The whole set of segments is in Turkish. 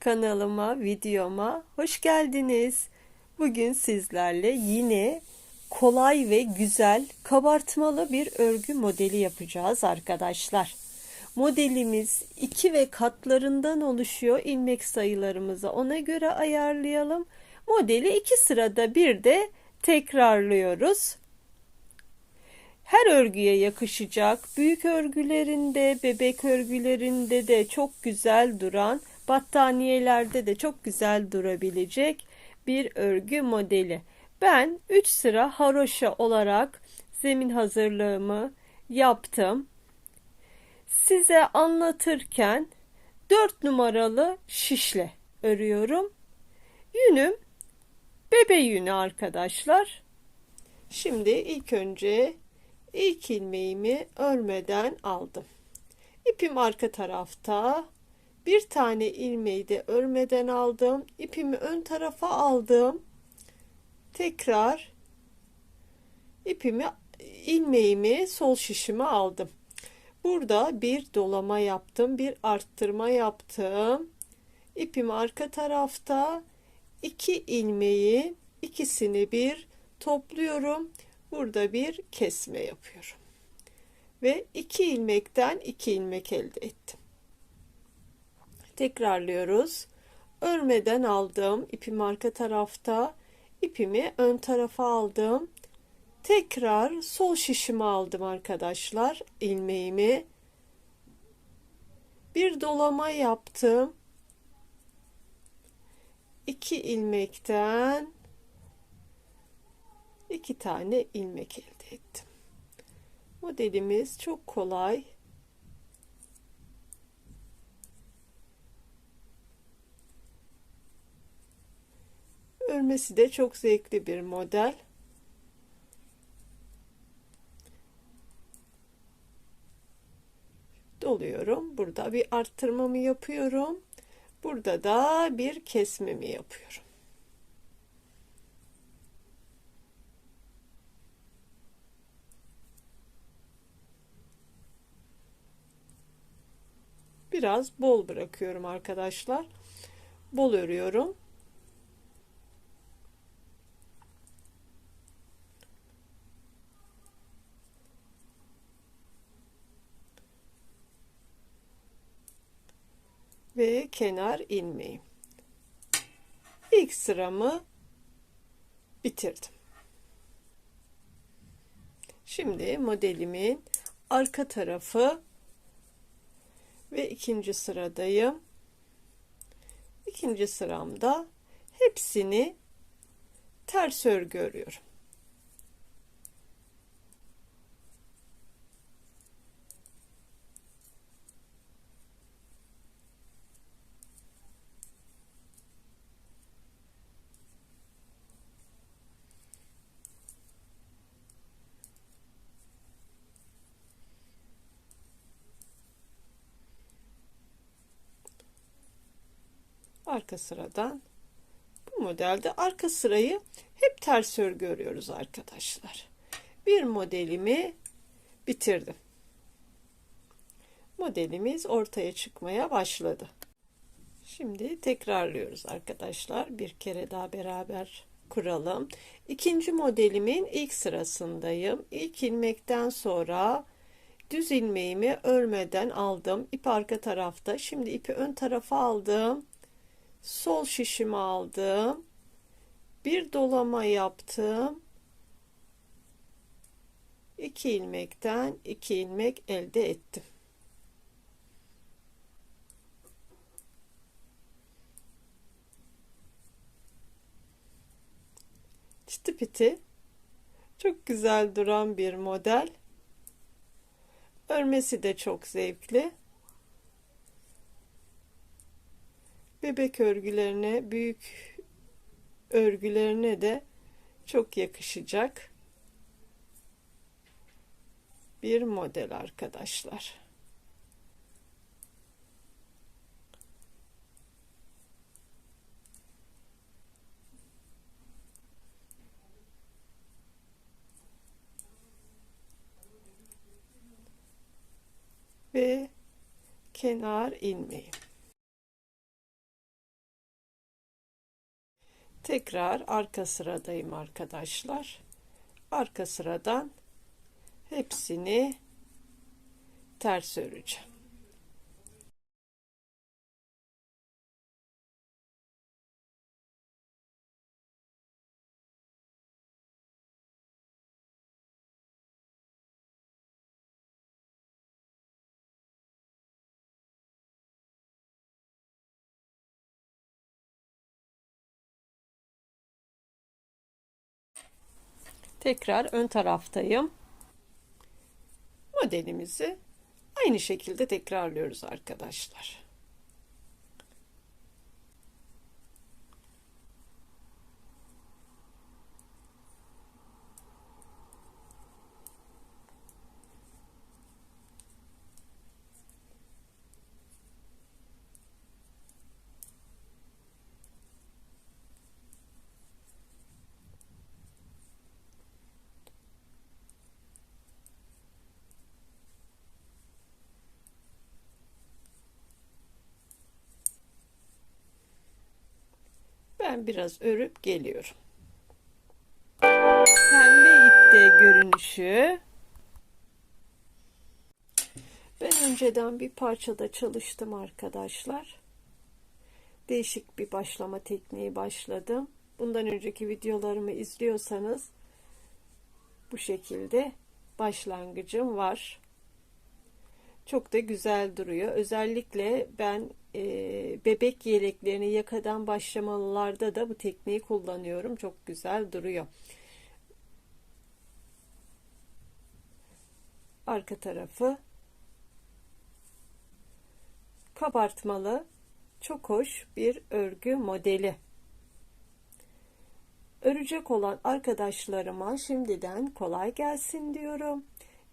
Kanalıma, videoma hoş geldiniz. Bugün sizlerle yine kolay ve güzel kabartmalı bir örgü modeli yapacağız arkadaşlar. Modelimiz iki ve katlarından oluşuyor. İlmek sayılarımızı ona göre ayarlayalım. Modeli iki sırada bir de tekrarlıyoruz her örgüye yakışacak. Büyük örgülerinde, bebek örgülerinde de çok güzel duran, battaniyelerde de çok güzel durabilecek bir örgü modeli. Ben 3 sıra haroşa olarak zemin hazırlığımı yaptım. Size anlatırken 4 numaralı şişle örüyorum. Yünüm bebe yünü arkadaşlar. Şimdi ilk önce ilk ilmeğimi örmeden aldım. İpim arka tarafta. Bir tane ilmeği de örmeden aldım. İpimi ön tarafa aldım. Tekrar ipimi ilmeğimi sol şişime aldım. Burada bir dolama yaptım, bir arttırma yaptım. İpim arka tarafta. iki ilmeği ikisini bir topluyorum burada bir kesme yapıyorum. Ve iki ilmekten iki ilmek elde ettim. Tekrarlıyoruz. Örmeden aldım. ipim arka tarafta. ipimi ön tarafa aldım. Tekrar sol şişimi aldım arkadaşlar. ilmeğimi. Bir dolama yaptım. İki ilmekten iki tane ilmek elde ettim. Modelimiz çok kolay. Örmesi de çok zevkli bir model. Doluyorum. Burada bir arttırmamı yapıyorum. Burada da bir kesmemi yapıyorum. biraz bol bırakıyorum arkadaşlar. Bol örüyorum. Ve kenar ilmeği. İlk sıramı bitirdim. Şimdi modelimin arka tarafı ve ikinci sıradayım. İkinci sıramda hepsini ters örgü örüyorum. Arka sıradan bu modelde arka sırayı hep ters örgü örüyoruz arkadaşlar. Bir modelimi bitirdim. Modelimiz ortaya çıkmaya başladı. Şimdi tekrarlıyoruz arkadaşlar. Bir kere daha beraber kuralım. İkinci modelimin ilk sırasındayım. İlk ilmekten sonra düz ilmeğimi örmeden aldım. İp arka tarafta. Şimdi ipi ön tarafa aldım sol şişimi aldım. Bir dolama yaptım. 2 ilmekten 2 ilmek elde ettim. Çıtı piti. Çok güzel duran bir model. Örmesi de çok zevkli bebek örgülerine, büyük örgülerine de çok yakışacak bir model arkadaşlar. Ve kenar ilmeği. Tekrar arka sıradayım arkadaşlar. Arka sıradan hepsini ters öreceğim. Tekrar ön taraftayım. Modelimizi aynı şekilde tekrarlıyoruz arkadaşlar. Ben biraz örüp geliyorum. Pembe ipte görünüşü. Ben önceden bir parçada çalıştım arkadaşlar. Değişik bir başlama tekniği başladım. Bundan önceki videolarımı izliyorsanız bu şekilde başlangıcım var. Çok da güzel duruyor. Özellikle ben e, bebek yeleklerini yakadan başlamalarda da bu tekniği kullanıyorum. Çok güzel duruyor. Arka tarafı kabartmalı çok hoş bir örgü modeli. Örecek olan arkadaşlarıma şimdiden kolay gelsin diyorum.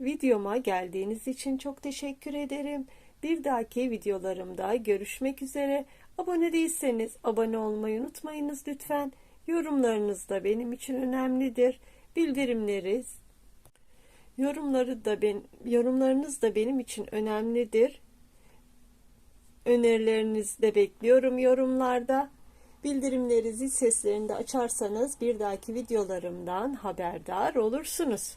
Videoma geldiğiniz için çok teşekkür ederim. Bir dahaki videolarımda görüşmek üzere. Abone değilseniz abone olmayı unutmayınız lütfen. Yorumlarınız da benim için önemlidir. Bildirimleri yorumları da ben yorumlarınız da benim için önemlidir. Önerilerinizi de bekliyorum yorumlarda. Bildirimleri zil seslerini de açarsanız bir dahaki videolarımdan haberdar olursunuz.